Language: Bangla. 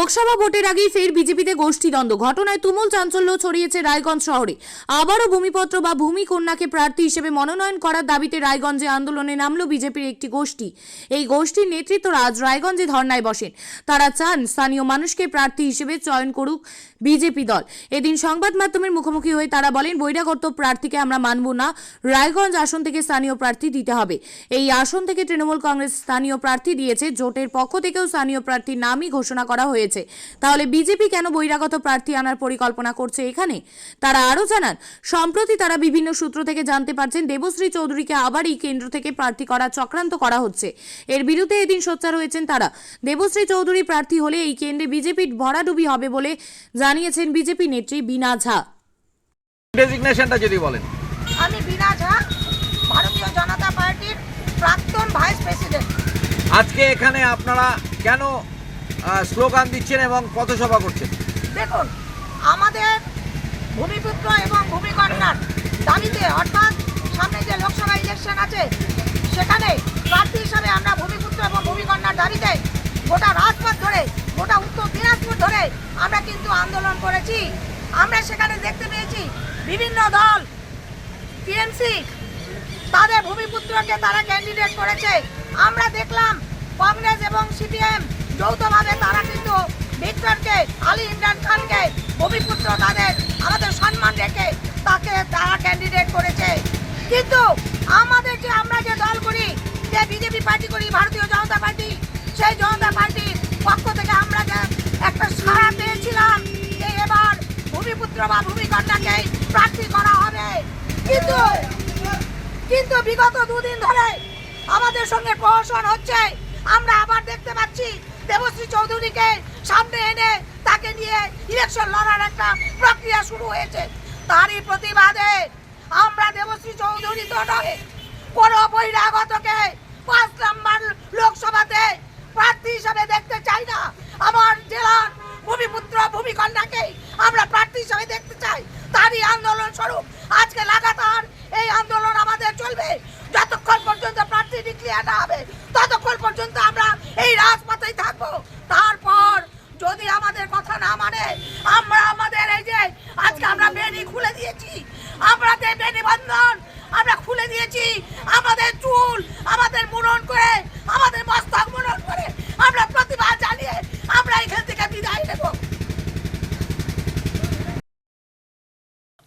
লোকসভা ভোটের আগেই ফের বিজেপিতে গোষ্ঠীদ্বন্দ্ব ঘটনায় তুমুল চাঞ্চল্য ছড়িয়েছে রায়গঞ্জ শহরে। আবারও ভূমিপত্র বা ভূমি কন্যাকে প্রার্থী হিসেবে মনোনয়ন করার দাবিতে রায়গঞ্জে আন্দোলনে নামল বিজেপির একটি গোষ্ঠী। এই গোষ্ঠীর নেতৃত্বরা আজ রায়গঞ্জে ধর্নায় বসেন। তারা চান স্থানীয় মানুষকে প্রার্থী হিসেবে চয়ন করুক বিজেপি দল। এদিন সংবাদ মাধ্যমের মুখোমুখি হয়ে তারা বলেন বৈরাগত প্রার্থীকে আমরা মানব না। রায়গঞ্জ আসন থেকে স্থানীয় প্রার্থী দিতে হবে। এই আসন থেকে তৃণমূল কংগ্রেস স্থানীয় প্রার্থী দিয়েছে। জোটের পক্ষ থেকেও স্থানীয় প্রার্থীর নামই ঘোষণা করা হয়েছে। তাহলে বিজেপি কেন বহিরাগত প্রার্থী আনার পরিকল্পনা করছে এখানে? তারা আরও জানান সম্প্রতি তারা বিভিন্ন সূত্র থেকে জানতে পারছেন দেবশ্রী চৌধুরীকে আবার এই কেন্দ্র থেকে প্রার্থী করা চক্রান্ত করা হচ্ছে। এর বিরুদ্ধে এদিন সোচ্চার হয়েছেন তারা। দেবশ্রী চৌধুরী প্রার্থী হলে এই কেন্দ্রে বিজেপির ভরাডুবি হবে বলে জানিয়েছেন বিজেপি নেত্রী বিনা ঝা। ডেজিগনেশনটা যদি বলেন। আমি বিনা ঝা ভারতীয় জনতা পার্টির প্রাক্তন ভাইস প্রেসিডেন্ট। আজকে এখানে আপনারা কেন স্লোগান দিচ্ছেন এবং পথসভা করছেন। দেখুন, আমাদের ভূমিপুত্র এবং ভূমিকন্যার দাবিতে, অর্থাৎ সামনে যে লোকসভা ইলেকশন আছে, সেখানে প্রার্থী হিসাবে আমরা ভূমিপুত্র এবং ভূমিকন্যার দাবিতে গোটা রাজপথ ধরে, গোটা উত্তর দিনাজপুর ধরে আমরা কিন্তু আন্দোলন করেছি। আমরা সেখানে দেখতে পেয়েছি বিভিন্ন দল, টিএমসি, তাদের ভূমিপুত্রকে তারা ক্যান্ডিডেট করেছে। আমরা দেখলাম কংগ্রেস এবং সিপিএম যৌথভাবে তারা কিন্তু ভিক্টরকে আলী ইমরান খানকে, ভূমিপুত্র তাদের আমাদের সম্মান রেখে তাকে তারা ক্যান্ডিডেট করেছে। কিন্তু আমাদের যে আমরা যে দল করি যে বিজেপি পার্টি করি ভারতীয় জনতা পার্টি, সেই জনতা পার্টির পক্ষ থেকে আমরা যে একটা সাড়া পেয়েছিলাম যে এবার ভূমিপুত্র বা ভূমিকন্যাকে প্রার্থী করা হবে। কিন্তু কিন্তু বিগত দুদিন ধরে আমাদের সঙ্গে প্রহসন হচ্ছে। আমরা আবার দেখতে পাচ্ছি চৌধুরীকে সামনে এনে তাকে নিয়ে ইলেকশন লড়ার একটা প্রক্রিয়া শুরু হয়েছে। তারই প্রতিবাদে আমরা দেবশ্রী চৌধুরী তো নয়, কোনো বহিরাগতকে পাঁচ নম্বর লোকসভাতে প্রার্থী হিসাবে দেখতে চাই না। আমার জেলার ভূমিপুত্র ভূমিকন্যাকে আমরা প্রার্থী হিসাবে দেখতে চাই। তারই আন্দোলন স্বরূপ আজকে লাগাতার এই আন্দোলন আমাদের চলবে। যতক্ষণ পর্যন্ত প্রার্থী ডিক্লিয়ার না হবে, ততক্ষণ পর্যন্ত আমরা এই রাজপথেই থাকব তারপর যদি আমাদের কথা না মানে আমরা আমাদের এই যে আজকে আমরা বেনি খুলে দিয়েছি আমরা যে বেনি বন্ধন আমরা খুলে দিয়েছি আমাদের চুল আমাদের মুড়ন করে আমাদের মস্তক মুড়ন করে আমরা প্রতিবাদ জানিয়ে আমরা এখান থেকে বিদায় নেব